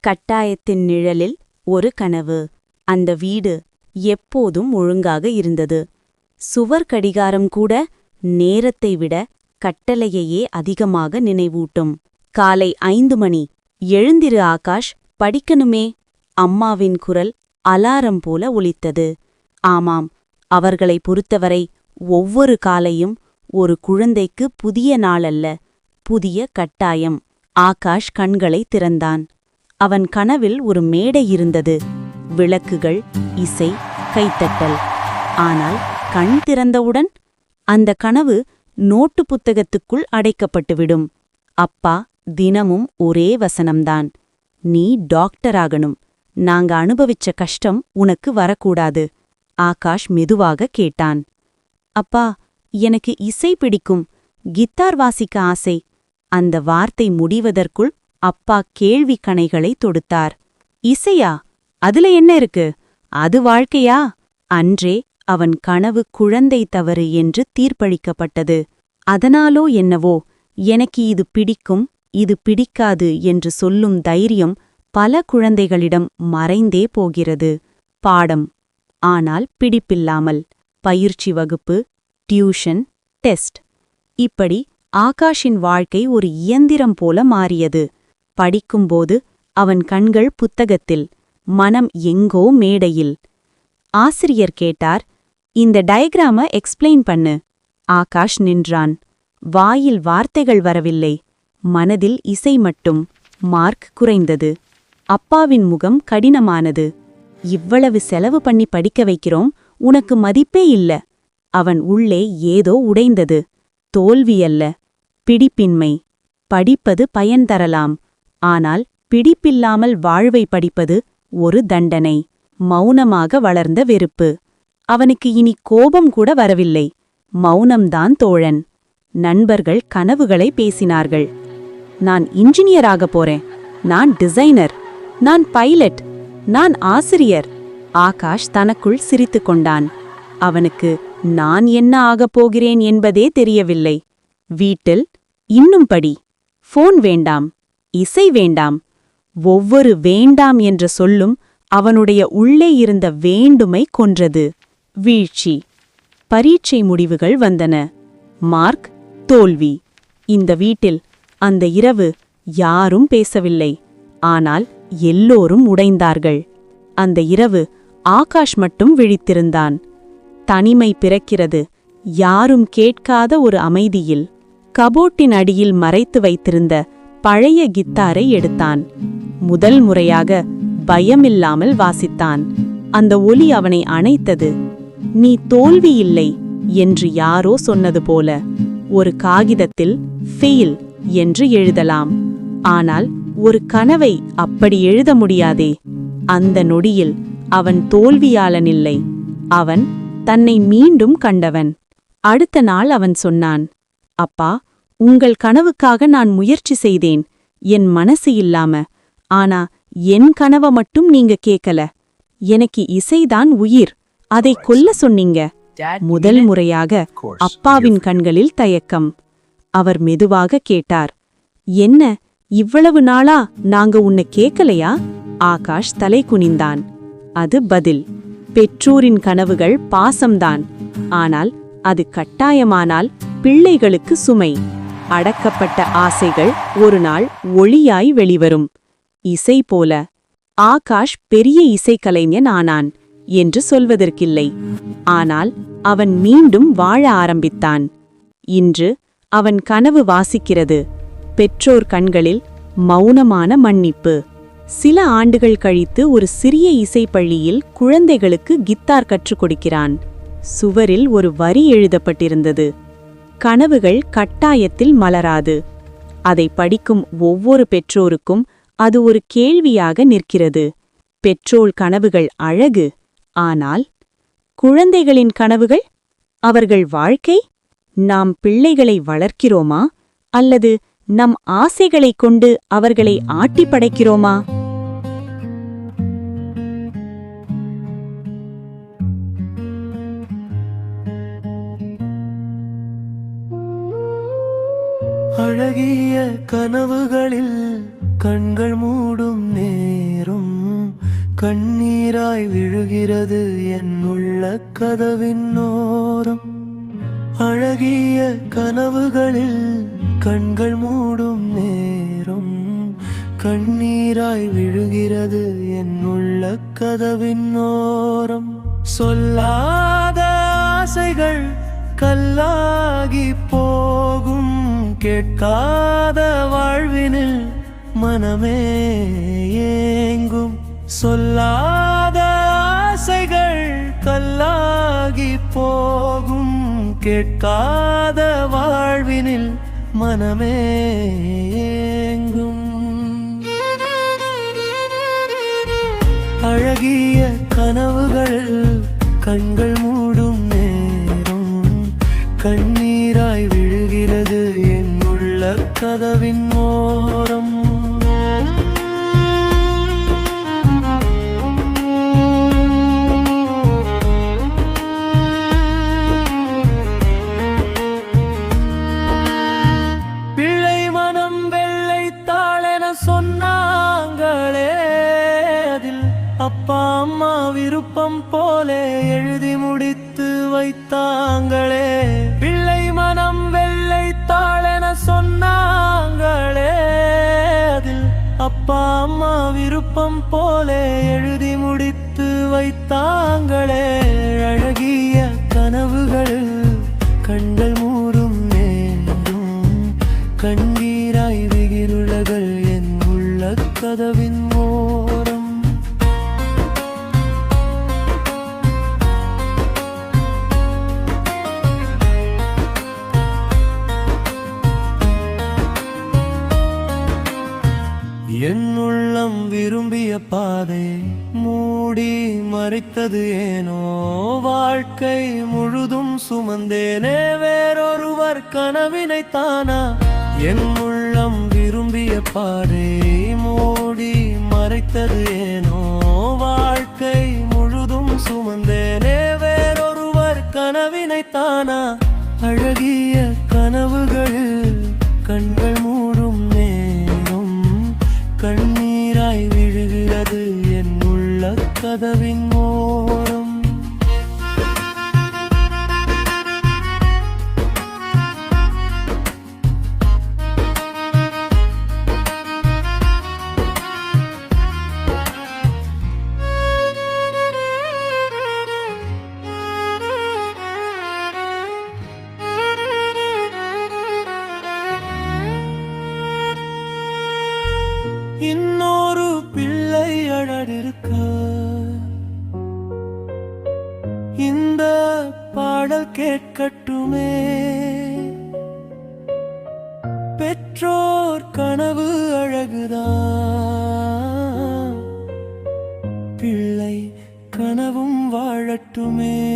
கட்டாயத்தின் நிழலில் ஒரு கனவு. அந்த வீடு எப்போதும் ஒழுங்காக இருந்தது. சுவர் கடிகாரம் கூட நேரத்தை விட கட்டளையையே அதிகமாக நினைவூட்டும். காலை ஐந்து மணி. எழுந்திரு ஆகாஷ் படிக்கணுமே. அம்மாவின் குரல் அலாரம் போல ஒலித்தது. ஆமாம் அவர்களை பொறுத்தவரை ஒவ்வொரு காலையும் ஒரு குழந்தைக்கு புதிய நாளல்ல புதிய கட்டாயம். ஆகாஷ் கண்களை திறந்தான். அவன் கனவில் ஒரு மேடை இருந்தது. விளக்குகள் இசை கைத்தட்டல். ஆனால் கண் திறந்தவுடன் அந்த கனவு நோட்டு புத்தகத்துக்குள் அடைக்கப்பட்டுவிடும். அப்பா தினமும் ஒரே வசனம்தான். நீ டாக்டராகணும் நாங்க அனுபவிச்ச கஷ்டம் உனக்கு வரக்கூடாது ஆகாஷ் மெதுவாக கேட்டான். அப்பா எனக்கு இசை பிடிக்கும். கித்தார் வாசிக்க ஆசை. அந்த வார்த்தை முடிவதற்குள் அப்பா கேள்வி கணைகளை தொடுத்தார். இசையா அதுல என்ன இருக்கு? அது வாழ்க்கையா அன்றே அவன் கனவு குழந்தை தவறு என்று தீர்ப்பளிக்கப்பட்டது. அதனாலோ என்னவோ எனக்கு இது பிடிக்கும் இது பிடிக்காது என்று சொல்லும் தைரியம் பல குழந்தைகளிடம் மறைந்தே போகிறது. பாடம். ஆனால் பிடிப்பில்லாமல். பயிற்சி வகுப்பு. டியூஷன். டெஸ்ட். இப்படி ஆகாஷின் வாழ்க்கை ஒரு இயந்திரம் போல மாறியது. படிக்கும்போது அவன் கண்கள் புத்தகத்தில் மனம் எங்கோ மேடையில். ஆசிரியர் கேட்டார் இந்த டயக்ராம எக்ஸ்பிளைன் பண்ணு. ஆகாஷ் நின்றான். வாயில் வார்த்தைகள் வரவில்லை. மனதில் இசை மட்டும். மார்க் குறைந்தது. அப்பாவின் முகம் கடினமானது. இவ்வளவு செலவு பண்ணி படிக்க வைக்கிறோம். உனக்கு மதிப்பே இல்ல. அவன் உள்ளே ஏதோ உடைந்தது. தோல்வியல்ல. பிடிப்பின்மை. படிப்பது பயன் தரலாம். ஆனால் பிடிப்பில்லாமல் வாழ்வை படிப்பது ஒரு தண்டனை. மௌனமாக வளர்ந்த வெறுப்பு. அவனுக்கு இனி கோபம் கூட வரவில்லை. மௌனம்தான் தோழன். நண்பர்கள் கனவுகளை பேசினார்கள். நான் இன்ஜினியராக போறேன். நான் டிசைனர். நான் பைலட். நான் ஆசிரியர். ஆகாஷ் தனக்குள் சிரித்துக் கொண்டான். அவனுக்கு நான் என்ன ஆகப் போகிறேன் என்பதே தெரியவில்லை. வீட்டில் இன்னும் படி. ஃபோன் வேண்டாம். இசை வேண்டாம். ஒவ்வொரு வேண்டாம் என்ற சொல்லும் அவனுடைய உள்ளே இருந்த வேண்டுமை கொன்றது. வீழ்ச்சி. பரீட்சை முடிவுகள் வந்தன. மார்க் தோல்வி. இந்த வீட்டில் அந்த இரவு யாரும் பேசவில்லை. ஆனால் எல்லோரும் உடைந்தார்கள். அந்த இரவு ஆகாஷ் மட்டும் விழித்திருந்தான். தனிமை பிறக்கிறது. யாரும் கேட்காத ஒரு அமைதியில். கபோட்டின் அடியில் மறைத்து வைத்திருந்த பழைய கித்தாரை எடுத்தான். முதல் முறையாக பயமில்லாமல் வாசித்தான். அந்த ஒலி அவனை அணைத்தது. நீ தோல்வி இல்லை என்று யாரோ சொன்னது போல ஒரு காகிதத்தில் ஃபெயில் என்று எழுதலாம். ஆனால் ஒரு கனவை அப்படி எழுத முடியாதே. அந்த நொடியில் அவன் தோல்வியாளனில்லை. அவன் தன்னை மீண்டும் கண்டவன். அடுத்த நாள் அவன் சொன்னான் அப்பா உங்கள் கனவுக்காக நான் முயற்சி செய்தேன். என் மனசு இல்லாம. ஆனா என் கனவ மட்டும் நீங்க கேக்கல. எனக்கு இசைதான் உயிர். அதை கொல்ல சொன்னீங்க. முதல் முறையாக அப்பாவின் கண்களில் தயக்கம். அவர் மெதுவாக கேட்டார். என்ன? இவ்வளவு நாளா நாங்க உன்னை கேக்கலையா? ஆகாஷ் தலை குனிந்தான். அது பதில். பெற்றோரின் கனவுகள் பாசம்தான். ஆனால் அது கட்டாயமானால் பிள்ளைகளுக்கு சுமை. அடக்கப்பட்ட ஆசைகள் ஒரு நாள் ஒளியாய் வெளிவரும். இசை போல ஆகாஷ் பெரிய இசைக்கலைஞன் ஆனான் என்று சொல்வதற்கில்லை. ஆனால் அவன் மீண்டும் வாழ ஆரம்பித்தான். இன்று அவன் கனவு வாசிக்கிறது. பெற்றோர் கண்களில் மௌனமான மன்னிப்பு. சில ஆண்டுகள் கழித்து ஒரு சிறிய இசைப்பள்ளியில் குழந்தைகளுக்கு கித்தார் கற்றுக் கொடுக்கிறான். சுவரில் ஒரு வரி எழுதப்பட்டிருந்தது. கனவுகள் கட்டாயத்தில் மலராது. அதை படிக்கும் ஒவ்வொரு பெற்றோருக்கும் அது ஒரு கேள்வியாக நிற்கிறது. பெற்றோல் கனவுகள் அழகு. ஆனால் குழந்தைகளின் கனவுகள்? அவர்கள் வாழ்க்கை? நாம் பிள்ளைகளை வளர்க்கிறோமா? அல்லது நம் ஆசைகளைக் கொண்டு அவர்களை ஆட்டிப் படைக்கிறோமா அழகிய கனவுகளில் கண்கள் மூடும் நேரம் கண்ணீராய் விழுகிறது என் உள்ள கதவின் ஓரம். அழகிய கனவுகளில் கண்கள் மூடும் நேரம் கண்ணீராய் விழுகிறது என் உள்ள கதவின் ஓரம். சொல்லாத ஆசைகள் கல்லாகி போ கேட்காத வாழ்வினில் மனமே ஏங்கும். சொல்லாத ஆசைகள் கல்லாகி போகும். கேட்காத வாழ்வினில் மனமே ஏங்கும். அழகிய கனவுகள் கண்கள் மூடும் கதவின் ஓரம். பிழை மனம் வெள்ளை தாளென சொன்னாங்களே அதில் அப்பா அம்மா விருப்பம் போலே எழுதி முடித்து வைத்தாங்களே. பிள்ளை மனம் வெள்ளை தாளென சொன்னாங்களே அதில் அப்பா அம்மா விருப்பம் போலே எழுதி முடித்து வைத்தாங்களே. அழகிய கனவுகள் கண்கள் மூறும் நேரும் கண் மறைத்தது ஏனோ? வாழ்க்கை முழுதும் சுமந்தேனே வேறொருவர் கனவினை தானா என் உள்ளம் விரும்பிய பாதை மூடி மறைத்தது ஏனோ? வாழ்க்கை முழுதும் சுமந்தேனே வேறொருவர் கனவினை தானா அழகிய கனவுகளில் கண்கள் மூடும் நேரம் கண்ணீராய் விழுகிறது என் உள்ள கதவின் பிள்ளை அழடிருக்க. இந்த பாடல் கேட்கட்டுமே. பெற்றோர் கனவு அழகுதான் பிள்ளை கனவும் வாழட்டுமே.